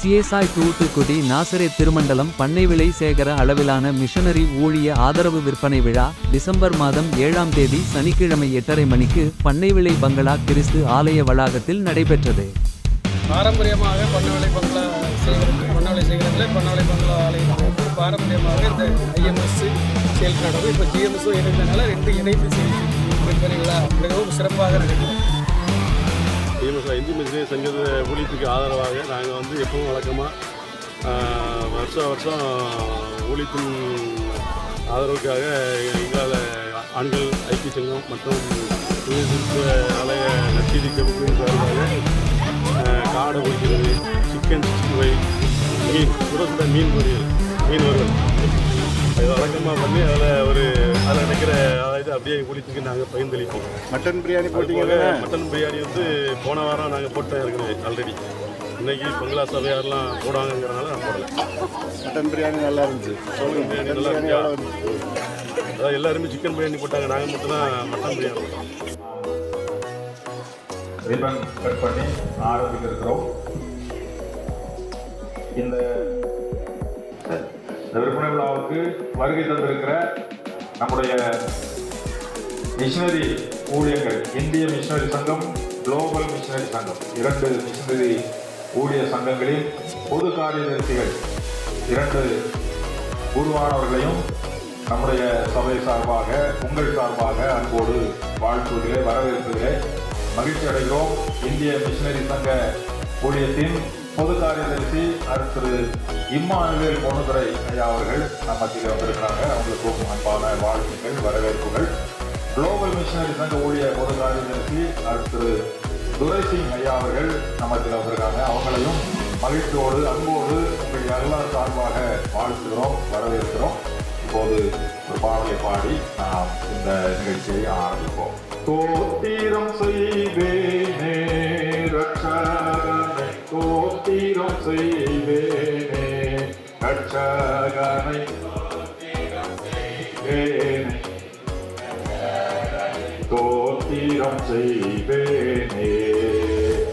CSI Thoothukudi நாசரே திருமண்டலம் பண்ணை விலை சேகர அளவிலான மிஷனரி ஊழிய ஆதரவு விற்பனை விழா டிசம்பர் மாதம் ஏழாம் தேதி சனிக்கிழமை எட்டரை மணிக்கு பண்ணை விலை பங்களா கிறிஸ்து ஆலய வளாகத்தில் நடைபெற்றது. பாரம்பரியமாக பண்ணவிலை பங்களா செய்கிறது பண்ணவளை செய்கிறதுல பங்களா ஆலயம் பாரம்பரியமாக இந்த ஐஎம்எஸ் செயல் நடக்கும் இப்போ ஜிஎம்எஸும் இருந்தனால ரெண்டு இணைப்பு செய்தி விற்பனை விழா மிகவும் சிறப்பாக நடைபெறும் இந்தி மிஸ்ரே சங்க ஊழியத்துக்கு ஆதரவாக நாங்கள் வந்து எப்பவும் வழக்கமாக வருஷம் வருஷம் ஊழியத்தின் ஆதரவுக்காக எங்களால் ஆண்கள் ஐக்கிய சங்கம் மற்றும் ஆலய நச்சீதி கமிட்டியின் சார்பாக காடை குடிக்கிறது சிக்கன் சிக்ஸ்டி ஃபைவ் மீன் சுட சுட மீன் பொரியல் மீன் அது வழக்கமாக பண்ணி அதில் ஒரு அதில் நினைக்கிற அதாவது அப்படியே ஊழியத்துக்கு நாங்கள் பகிர்ந்தளிப்போம். மட்டன் பிரியாணி போட்டிங்க மட்டன் பிரியாணி வந்து போன வாரம் நாங்கள் போட்டோம் ஏற்கனவே ஆல்ரெடி இன்னைக்கு பங்களா சபையாரெலாம் போடுவாங்கங்கிறனால நான் போடல. மட்டன் பிரியாணி நல்லா இருந்துச்சு. சொல்லுங்க பிரியாணி நல்லா இருந்துச்சா? அதாவது எல்லாருமே சிக்கன் பிரியாணி போட்டாங்க நாங்கள் மட்டும் தான் மட்டன் பிரியாணி போட்டோம். ரிப்பன் கட் பண்ணி ஆரம்பிக்க இருக்கிறோம் இந்த இந்த விற்பனை விழாவுக்கு வருகை தந்திருக்கிற நம்முடைய மிஷினரி ஊழியர்கள் இந்திய மிஷினரி சங்கம் குளோபல் மிஷினரி சங்கம். இரண்டு மிஷினரி ஊழிய சங்கங்களின் பொது காரியதரிசிகள் இரண்டு குருவானவர்களையும் நம்முடைய சபை சார்பாக உங்கள் சார்பாக அன்போடு வாழ்த்துவதிலே வரவேற்பதிலே மகிழ்ச்சி அடைகிறோம் இந்திய மிஷினரி சங்க ஊழியத்தின் பொது காரியதர்சி அடுத்து இம்மானுவேல் பொன்னுதுரை ஐயா அவர்கள் நம்ம மத்தியில் வந்திருக்கிறாங்க. அவங்களுக்கு அன்பான வாழ்த்துக்கள் வரவேற்புகள். குளோபல் மிஷினரி சங்க ஊழிய பொது காரியதரிசி துரை துரைசிங் ஐயா அவர்கள் நம்ம மத்தியில் வந்திருக்காங்க. அவங்களையும் மகிழ்ச்சியோடு அன்போடு உங்கள் எல்லார் சார்பாக வாழ்த்துகிறோம் வரவேற்கிறோம். இப்போது ஒரு பாடலை பாடி நாம் இந்த நிகழ்ச்சியை ஆரம்பிப்போம். தோத்திரம் செய்வேனே. செய்வேனே கட்சகனை தோத்திரம் செய்வேனே.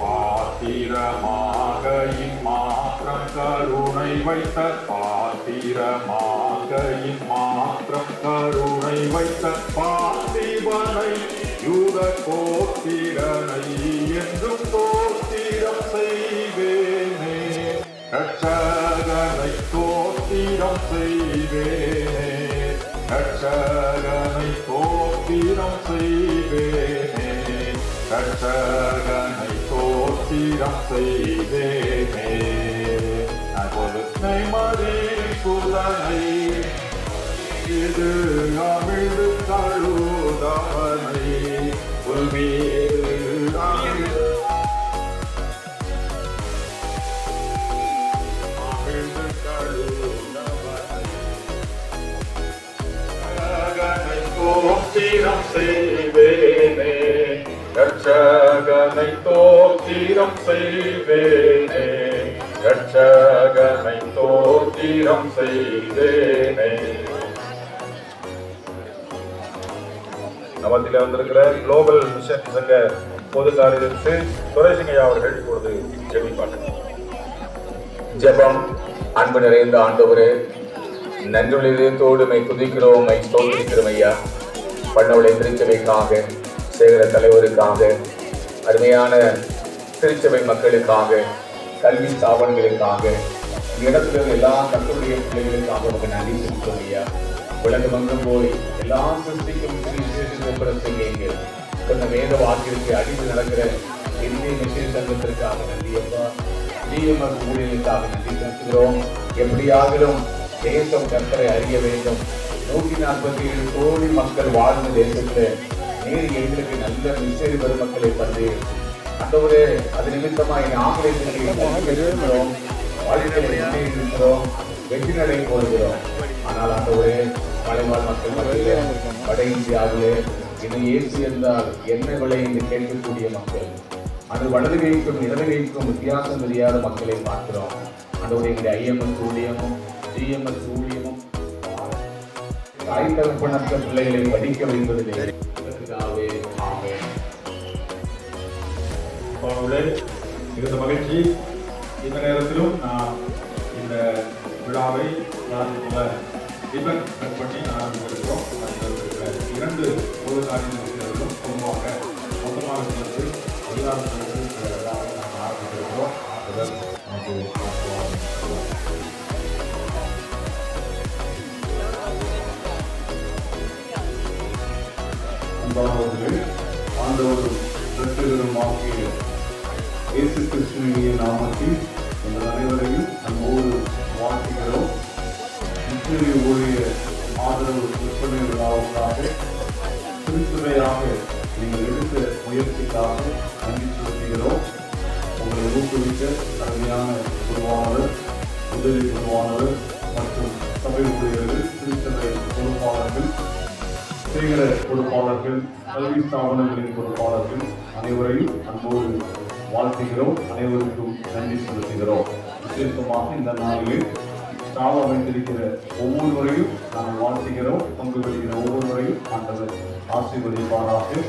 பாத்திரமாக இம்மாத்திரம் கருணை வைத்த பாத்திரமாக இம்மாத்திரம் கருணை வைத்த பார்த்திபனை யூத கோத்திரனை ரட்சகனை தோத்திரம் செய்வேனே. ரட்சகனை தோத்திரம் செய்வேனே. ரட்சகனை தோத்திரம் செய்வேனே. அப்போது மறி சுதனை இது அமிழ்ந்து தழுதவனை உள்வீடு தோத்திரம் செய்வேனே. ரட்சகனை தோத்திரம் செய்வேனே. ரட்சகனை தோத்திரம் செய்வேனே. நமத்தில் வந்திருக்கிற குளோபல் மிஷன் சங்க பொது காரியத்திற்கு துரைசிங்கையா அவர்கள் இப்பொழுது ஜெபிப்பார்கள் ஜெபம் அன்பு நிறைந்த ஆண்டவரே நன்றி இதயத்தோடு மை துதிக்கிறோம் மை ஸ்தோத்திரிக்கிறோம் ஐயா. பண்ணவளை திருச்சபைக்காக சேகர தலைவருக்காக அருமையான திருச்சபை மக்களுக்காக கல்வி ஸ்தாபனங்களுக்காக இடத்துல எல்லா கத்தருடைய பிள்ளைகளுக்காக உங்க நன்றி செலுத்தும் ஐயா. உலகமெங்கும் போய் எல்லா சிருஷ்டிக்கும் விசேஷம் செய்யுங்க இந்த வேத வாக்கிற்கு அடித்து நடக்கிற இந்திய மிஷின் சங்கத்திற்காக நன்றி அப்பா. டிஎம்எஸ் ஊழியர்களுக்காக நன்றி செலுத்துகிறோம். எப்படியாகிலும் தேசம் கர்த்தரை அறிய வேண்டும். நூற்றி நாற்பத்தி ஏழு கோடி மக்கள் வாழ்ந்த தேசத்தில் நீர் எங்களுக்கு நல்ல மிஷரி பெருமக்களை தந்து. அந்தவரே அது நிமித்தமாய் நாங்களே இருக்கிறோம் வாழ்க்கையை இருக்கிறோம் வெற்றி நடை போடுகிறோம். ஆனால் அந்தவரே மலைவாழ் மக்கள் மத்தியிலே வட இந்தியாவிலே இது ஏசி என்றால் என்ன விலை என்று கேட்கக்கூடிய மக்கள். அது வலது கைக்கும் இடது கைக்கும் வித்தியாசம் தெரியாத மக்களை பார்க்கிறோம். அதோட எங்களுடைய ஐஎம்எஸ் ஊழியமும் ஜிஎம்எஸ் ஊழியம் தாய் தகப்பனற்ற பிள்ளைகளை படிக்க வைப்பதில்லை மிகுந்த மகிழ்ச்சி. இந்த நேரத்திலும் நான் இந்த விழாவை நான் ரிபன் கட் பண்ணி ஆரம்பித்திருக்கிறோம். இரண்டு பொது காரியங்களும் பொதுவாக மொத்தமாக சேர்த்து எல்லாரும் நாம் ஆரம்பித்திருக்கிறோம். ஆண்டுகள் எனக்கு ஆசீர்வாதம் அன்பானவர்களே ஆண்டவரும் இரட்சகருமாகிய இயேசு கிறிஸ்துவினுடைய நாமத்தில் எங்கள் அனைவரையும் அன்போடு வாழ்த்துகிறோம். மிஷனரி ஊழிய ஆதரவு விற்பனைகளாக விழாவுக்காக திருத்துறையாக நீங்கள் எடுத்த முயற்சிக்காக நன்றி செலுத்துகிறோம். உங்களை ஊக்குவிக்க அருமையான குருவானவர் உதவி குருவானவர் மற்றும் சபை ஊழியர்கள் திருச்சபை பொறுப்பாளர்கள் சேகர பொறுப்பாளர்கள் கல்வி ஸ்தாபனங்களின் பொறுப்பாளர்கள் அனைவரையும் அன்போடு வாழ்த்துகிறோம். அனைவருக்கும் நன்றி செலுத்துகிறோம். விசேஷமாக இந்த நாளில் ஸ்டாவ் அமைந்திருக்கிற ஒவ்வொருவரையும் நாம் வாழ்த்துகிறோம். பங்கு பெறுகிற ஒவ்வொருவரையும் ஆண்டவர் ஆசீர்வதிப்பாராக.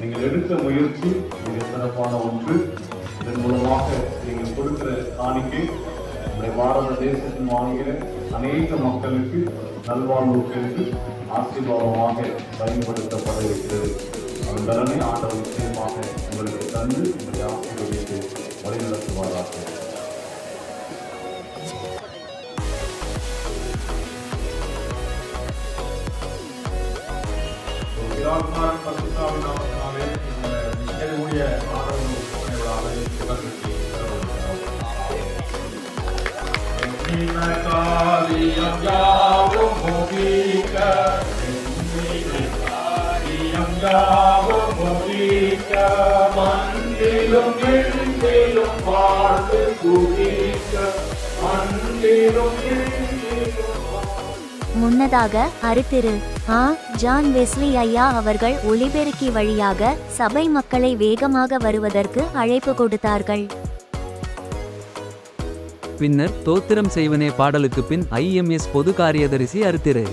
நீங்கள் எடுத்த முயற்சி மிக சிறப்பான ஒன்று. இதன் மூலமாக நீங்கள் கொடுக்கிற காணிக்கை நம்முடைய பாரத தேசத்தின் வாழ்கிற அநேக மக்களுக்கு நல்வாழ்வுக்கு ஆசீர்வாதமாக பயன்படுத்தப்பட இருக்கிறது அந்த பலனை ஆண்டவர் நிச்சயமாக உங்களுக்கு தந்து உங்களை ஆசீர்வதித்து வழிநடத்துவாராக. பிதாகுமாரன் பரிசுத்தாவின் நாமத்தினாலே இந்த மிஷனரி யாவும் காரியம் யாவும் விண்ணிலும் வாழ்ந்து குதிக்க, முன்னதாக அருத்திரு ஆ. ஜான் வெஸ்லி ஐயா அவர்கள் ஒளிபெருக்கி வழியாக சபை மக்களை வேகமாக வருவதற்கு அழைப்பு கொடுத்தார்கள். பின்னர் தோத்திரம் செய்வனே பாடலுக்கு பின் ஐஎம்எஸ் பொது காரியதரிசி அறுத்திரு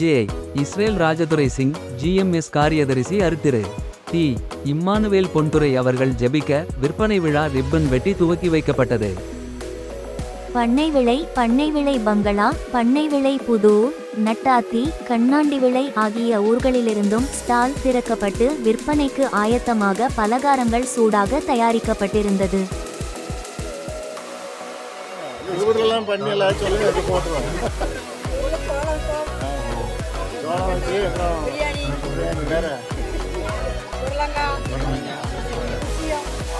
J. Israel Rajadurai Singh GMS காரியதரிசி அறுத்திரு டி. இம்மானுவேல் பொன்துரை அவர்கள் ஜெபிக்க விற்பனை விழா ரிப்பன் வெட்டி துவக்கி வைக்கப்பட்டது. பண்ணை விளை பண்ணை விளை பங்களா பண்ணை விளை புதூர் நட்டாத்தி கண்ணாண்டி விளை ஆகிய ஊர்களிலிருந்தும் ஸ்டால் திறக்கப்பட்டு விற்பனைக்கு ஆயத்தமாக பலகாரங்கள் சூடாக தயாரிக்கப்பட்டிருந்தது. இவரெல்லாம் பண்ணி எல்லாம் சொல்லி எடுத்து போட்டுருவோம் சோளம் வச்சு அப்புறம் பிரியாணி. வேற.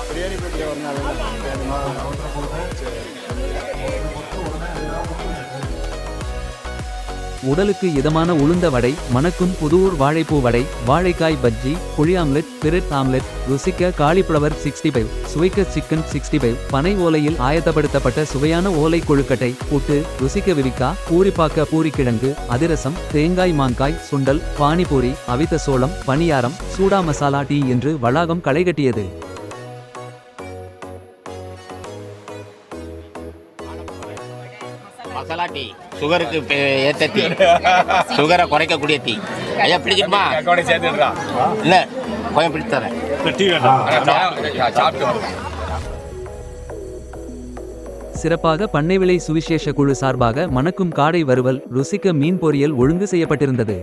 பிரியாணி போட்டு ஒரு நாள்? உடலுக்கு இதமான உளுந்த வடை மணக்கும் புதூர் வாழைப்பூ வடை வாழைக்காய் பஜ்ஜி புளி ஆம்லெட் பிரெட் ஆம்லெட் ருசிக்க காலிஃப்ளவர் சிக்ஸ்டி ஃபைவ் சுவைக்க சிக்கன் சிக்ஸ்டி ஃபைவ் பனை ஓலையில் ஆயத்தப்படுத்தப்பட்ட சுவையான ஓலை கொழுக்கட்டை புட்டு ருசிக்க விரிக்கா பூரிப்பாக்க பூரிக்கிழங்கு அதிரசம் தேங்காய் மாங்காய் சுண்டல் பானிபூரி அவித்த சோளம் பணியாரம் சூடா மசாலா டீ என்று வளாகம் களைகட்டியது மசாலா டீ சுகருக்கு ஏத்த டீ. சுகரை குறைக்கக்கூடிய டீ. ஐயா பிடிச்சிருமா இல்ல கொஞ்சம் பிடிச்சு தரேன். சிறப்பாக பண்ணைவிளை சுவிசேஷ குழு சார்பாக மணக்கும் காடை வறுவல் ருசிக்க மீன் பொரியல் ஒழுங்கு செய்யப்பட்டிருந்தது.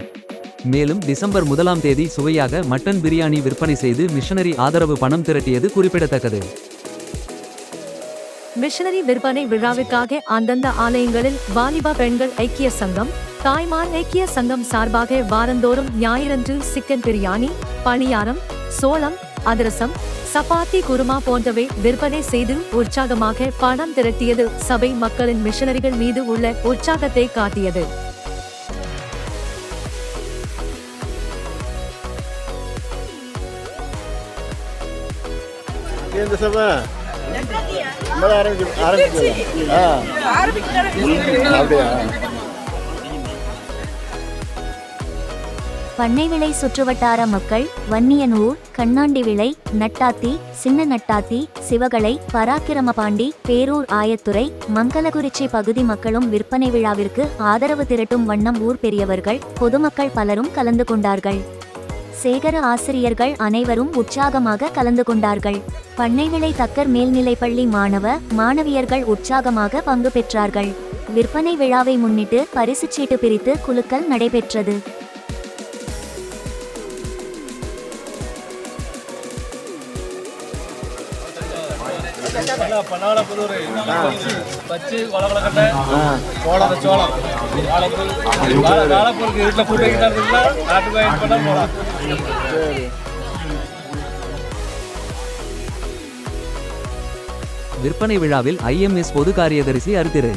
மேலும் டிசம்பர் முதலாம் தேதி சுவையாக மட்டன் பிரியாணி விற்பனை செய்து மிஷனரி ஆதரவு பணம் திரட்டியது குறிப்பிடத்தக்கது. மிஷனரி விற்பனை விழாவிற்காக அந்தந்த ஆலயங்களில் வாலிப பெண்கள் ஐக்கிய சங்கம் தாய்மான் ஐக்கிய சங்கம் சார்பாக வாரந்தோறும் ஞாயிறன்று சிக்கன் பிரியாணி பணியாரம் சோளம் அதிரசம் சப்பாத்தி குருமா போன்றவை விற்பனை செய்து உற்சாகமாக பணம் திரட்டியது சபை மக்களின் மிஷனரிகள் மீது உள்ள உற்சாகத்தை காட்டியது. இந்த சபை? நம்மள ஆரம்பிச்சு ஆரம்பிச்சு ஆ. அப்படியா? பண்ணை விளை சுற்றுவட்டார மக்கள் வன்னியனூர் கண்ணாண்டி விளை நட்டாத்தி சின்ன நட்டாத்தி சிவகளை பராக்கிரமபாண்டி பேரூர் ஆயத்துறை மங்களகுறிச்சி பகுதி மக்களும் விற்பனை விழாவிற்கு ஆதரவு திரட்டும் வண்ணம் ஊர் பெரியவர்கள் பொதுமக்கள் பலரும் கலந்து கொண்டார்கள். சேகர ஆசிரியர்கள் அனைவரும் உற்சாகமாக கலந்து கொண்டார்கள். பண்ணைவிளை தக்கர் மேல்நிலைப்பள்ளி மாணவ மாணவியர்கள் உற்சாகமாக பங்கு பெற்றார்கள். விற்பனை விழாவை முன்னிட்டு பரிசுச் சீட்டு பிரித்து குலுக்கல் நடைபெற்றது. பன்னாளப்புதூர் பச்சு கொலகொலக்கட்டை சோளம். சோளம். வாழைப்பூ வாழைப்பூருக்கு வீட்டில் ஃபுட் வைக்கிட்டா இருக்குங்களா நாட்டு பயிர் பண்ணால் போகலாம் விற்பனை விழாவில் ஐஎம்எஸ் பொது காரியதரிசி அருத்திரு.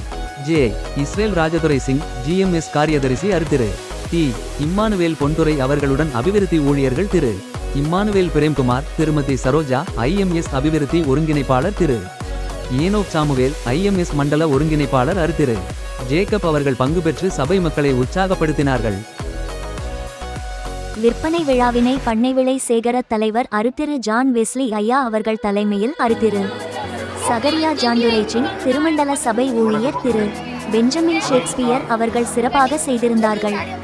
J. Israel Rajadurai Singh GMS காரியதரிசி அருத்திரு. டி. இம்மானுவேல் பொன்துரை அவர்களுடன் அபிவிருத்தி ஊழியர்கள் திரு. இம்மானுவேல் பிரேம்குமார் திருமதி சரோஜா ஐஎம்எஸ் அபிவிருத்தி ஒருங்கிணைப்பாளர் திரு. ஏனோக் சாமுவேல் ஐஎம்எஸ் மண்டல ஒருங்கிணைப்பாளர் அருத்திரு. ஜேக்கப் அவர்கள் பங்கு பெற்று சபை மக்களை உற்சாகப்படுத்தினார்கள். விற்பனை விழாவினை பண்ணைவிளை சேகர தலைவர் அருத்திரு ஜான் வெஸ்லி ஐயா அவர்கள் தலைமையில் அருத்திரு. சகரியா ஜாண்டுரைச்சின் திருமண்டல சபை ஊழியர் திரு. பெஞ்சமின் ஷேக்ஸ்பியர் அவர்கள் சிறப்பாக செய்திருந்தார்கள்.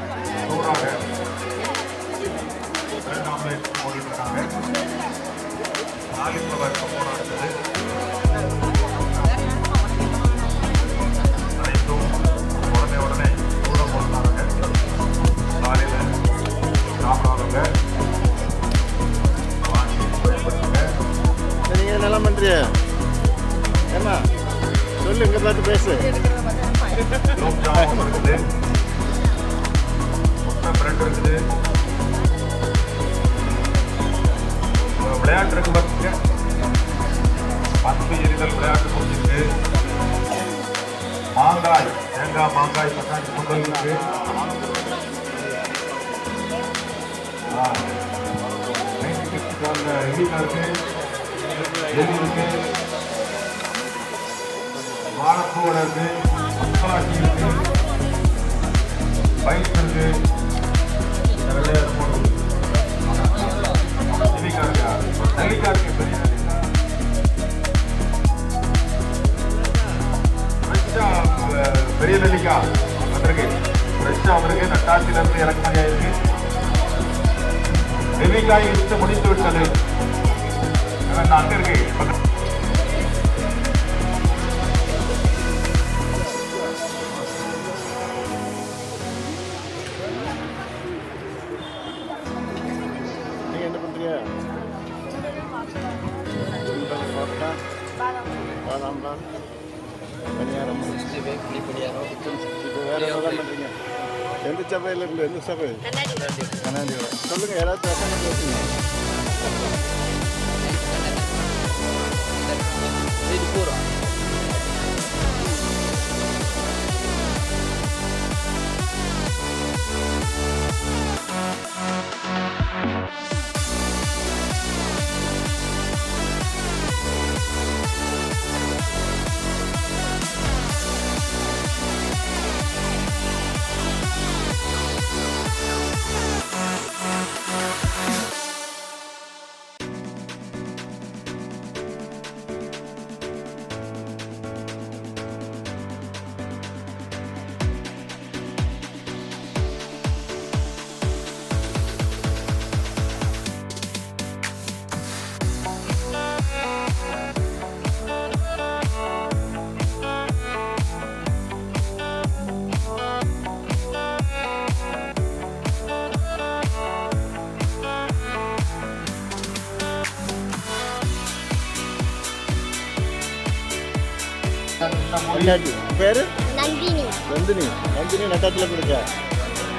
நீங்க நல்லா பண்றிய ஏமா சொல்லு இங்க பார்த்து பேசு குலோப் ஜாமுன் இருக்குது முட்டை பிரெட் இருக்குது அஹ் விளையாட்டு இருக்கு பார்த்துங்க பத்து எரிதல் விளையாட்டு முடிஞ்சிருக்கு மாங்காய் தேங்காய் மாங்காய் பட்டாணி பொங்கல் இருக்கு ஆ. நைன்டி சிக்ஸ்டி ஒன்ல எலிகா இருக்கு எலி இருக்கு இருக்கு மசாலாட்டி இருக்கு பைப் இருக்கு நிறைய போட்டு நெல்லிக்காய் இருக்கா நெல்லிக்காய் இருக்கு பெரிய நெல்லிக்காய் பெரிய நெல்லிக்காய் வந்திருக்கு ஃப்ரெஷ்ஷாக வந்திருக்கு நட்டாசிலிருந்து நெல்லிக்காய் விற்று முடித்து விட்டது அங்க இருக்கு சுண்டல் போட்டா பாதாம் பால் பணியாரம் இப்போ வேற என்னதான் பண்றீங்க? எந்த சபையில இருந்து எந்த சபை? சொல்லுங்க யாராவது பேசுங்க பேசுங்க நட்டாட்டி பேரு? நந்தினி. நந்தினி. நந்தினி நட்டாட்டில் கொடுக்க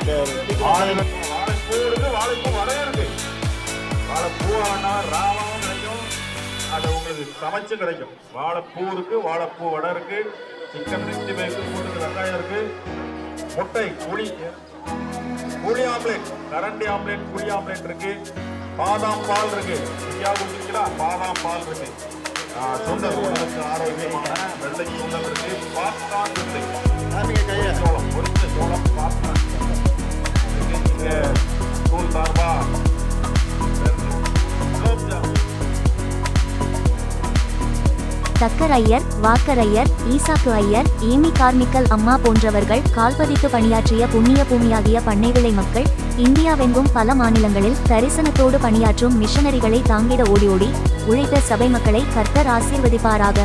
சரி. வாழைப்பூ வாழைப்பூ இருக்கு வாழைப்பூ வடை இருக்கு. வாழைப்பூ ஆனா ராவாவும் கிடைக்கும் அது உங்களுக்கு சமைச்சு கிடைக்கும் வாழைப்பூ இருக்கு வாழைப்பூ வடை இருக்கு சிக்கன் சிக்ஸ்டி ஃபைவ் போட்டு வெங்காயம் இருக்கு. முட்டை புளி. புளி ஆம்லேட். கரண்டி ஆம்லேட் புளி ஆம்லேட் இருக்கு. பாதாம் பால் இருக்கு. இந்தியா பாதாம் பால் இருக்கு. சுண்டல் உடலுக்கு ஆரோக்கியமான வெள்ளை இருக்கு. பாப்கார்ன் இருக்கு நீங்கள் கையை. சோளம் பொரிச்ச சோளம் பாப்கார்ன் இங்க ஸ்கூல் சார்பா? தக்கர் ஐயர் வாக்கர் ஐயர் ஈசாக்கு ஐயர் ஈமி கார்மிக்கல் அம்மா போன்றவர்கள் கால்பதித்து பணியாற்றிய புண்ணிய பூமியாகிய பண்ணைவிளை மக்கள் இந்தியாவெங்கும் பல மாநிலங்களில் தரிசனத்தோடு பணியாற்றும் மிஷனரிகளை தாங்கிட ஓடி ஓடி உழைத்த சபை மக்களை கர்த்தர் ஆசீர்வதிப்பாராக.